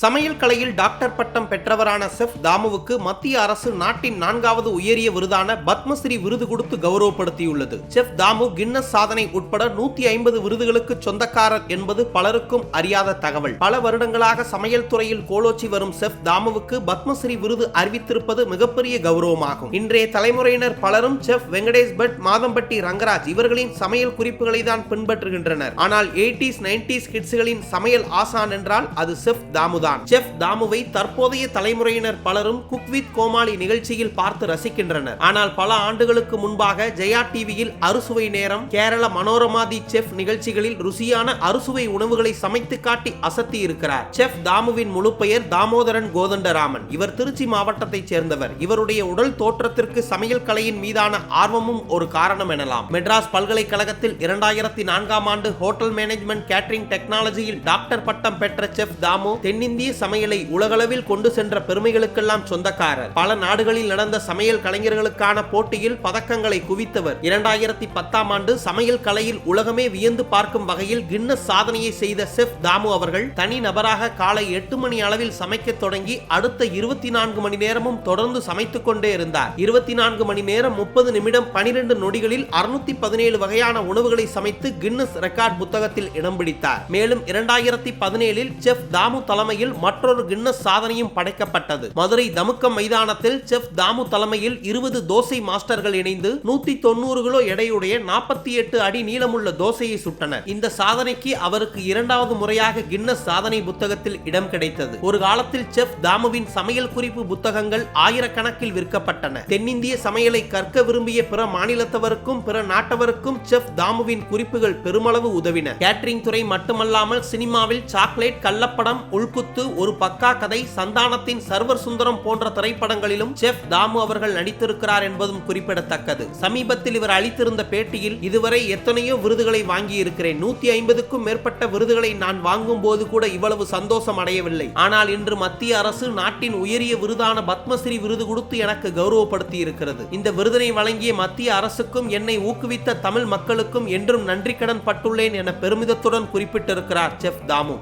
சமையல் கலையில் டாக்டர் பட்டம் பெற்றவரான செஃப் தாமுவுக்கு மத்திய அரசு நாட்டின் நான்காவது உயரிய விருதான பத்மஸ்ரீ விருது கொடுத்து கௌரவப்படுத்தியுள்ளது. செஃப் தாமு கின்னஸ் சாதனை உட்பட நூத்தி ஐம்பது விருதுகளுக்கு சொந்தக்காரர் என்பது பலருக்கும் அறியாத தகவல். பல வருடங்களாக சமையல் துறையில் கோலோச்சி வரும் செஃப் தாமுவுக்கு பத்மஸ்ரீ விருது அறிவித்திருப்பது மிகப்பெரிய கௌரவமாகும். இன்றைய தலைமுறையினர் பலரும் செஃப் வெங்கடேஷ் பட் மாதம்பட்டி ரங்கராஜ் இவர்களின் சமையல் குறிப்புகளை தான் பின்பற்றுகின்றனர். ஆனால் எயிட்டிஸ் நைன்டிஸ் கிட்ஸ்களின் சமையல் ஆசான் என்றால் அது செஃப் தாமுதான் செஃப் தாமுவை தற்போதைய தலைமுறையினர் பலரும் குக் வித் கோமாளி நிகழ்ச்சியில் பார்த்து ரசிக்கின்றனர். ஆனால் பல ஆண்டுகளுக்கு முன்பாக ஜெயா டிவியில் அறுசுவை நேரம் கேரள மனோரமாதி செஃப் நிகழ்ச்சிகளில் ருசியான அறுசுவை உணவுகளை சமைத்து காட்டி அசத்தி இருக்கிறார். செஃப் தாமுவின் முழு பெயர் தாமோதரன் கோதண்டராமன். இவர் திருச்சி மாவட்டத்தைச் சேர்ந்தவர். இவருடைய உடல் தோற்றத்திற்கு சமையல் கலையின் மீதான ஆர்வமும் ஒரு காரணம் எனலாம். மெட்ராஸ் பல்கலைக்கழகத்தில் இரண்டாயிரத்தி நான்காம் ஆண்டு ஹோட்டல் மேனேஜ்மெண்ட் கேட்டரிங் டெக்னாலஜியில் டாக்டர் பட்டம் பெற்ற செஃப் தாமு தென்னிந்திய சமையலை உலகளவில் கொண்டு சென்ற பெருமைகளுக்கெல்லாம் சொந்தக்காரர். பல நாடுகளில் நடந்த சமையல் கலைஞர்களுக்கான போட்டியில் பதக்கங்களை குவித்தவர். இரண்டாயிரத்தி பத்தாம் ஆண்டு சமையல் கலையில் உலகமே வியந்து பார்க்கும் வகையில் கின்னஸ் சாதனையை செய்த செஃப் தாமு அவர்கள் தனி நபராக காலை எட்டு மணி அளவில் சமைக்க தொடங்கி அடுத்த இருபத்தி நான்கு மணி நேரமும் தொடர்ந்து சமைத்துக் கொண்டே இருந்தார். இருபத்தி நான்கு மணி நேரம் முப்பது நிமிடம் பனிரெண்டு நொடிகளில் அறுநூத்தி பதினேழு வகையான உணவுகளை சமைத்து கின்னஸ் ரெக்கார்ட் புத்தகத்தில் இடம் பிடித்தார். மேலும் இரண்டாயிரத்தி பதினேழில் செஃப் தாமு தலைமையில் மற்றொரு கின்னஸ் சாதனையும் படைக்கப்பட்டது. மதுரை தமுக்கம் மைதானத்தில் செஃப் தாமு தலைமையில் இருபது தோசை மாஸ்டர்கள் இணைந்து நூத்தி தொண்ணூறு கிலோ எடையுடைய நாற்பத்தி எட்டு அடி நீளமுள்ள தோசையை சுட்டனர். இந்த சாதனைக்கு அவருக்கு இரண்டாவது முறையாக கின்னஸ் சாதனை புத்தகத்தில் இடம் கிடைத்தது. ஒரு காலத்தில் செஃப் தாமுவின் சமையல் குறிப்பு புத்தகங்கள் ஆயிரக்கணக்கில் விற்கப்பட்டன. தென்னிந்திய சமையலை கற்க விரும்பிய பிற மாநிலத்தவருக்கும் பிற நாட்டவருக்கும் செஃப் தாமுவின் குறிப்புகள் பெருமளவு உதவின. கேட்டரிங் துறை மட்டுமல்லாமல் சினிமாவில் சாக்லேட் கள்ளப்படம் உள்குத்து ஒரு பக்கா கதை சந்தானத்தின் சர்வர் சுந்தரம் போன்ற திரைப்படங்களிலும் செஃப் தாமு அவர்கள் நடித்திருக்கிறார் என்பதும் குறிப்பிடத்தக்கது. சமீபத்தில் இவர் அளித்திருந்த பேட்டியில் இதுவரை எத்தனையோ விருதுகளை வாங்கி இருக்கிறேன் நூத்தி ஐம்பதுக்கும் மேற்பட்ட விருதுகளை நான் வாங்கும் போது கூட இவ்வளவு சந்தோஷம் அடையவில்லை. ஆனால் இன்று மத்திய அரசு நாட்டின் உயரிய விருதான பத்மஸ்ரீ விருது கொடுத்து எனக்கு கௌரவப்படுத்தி இருக்கிறது இந்த விருதினை வழங்கிய மத்திய அரசுக்கும் என்னை ஊக்குவித்த தமிழ் மக்களுக்கும் என்றும் நன்றி கடன் பட்டுள்ளேன் என பெருமிதத்துடன் குறிப்பிட்டிருக்கிறார் செஃப் தாமு.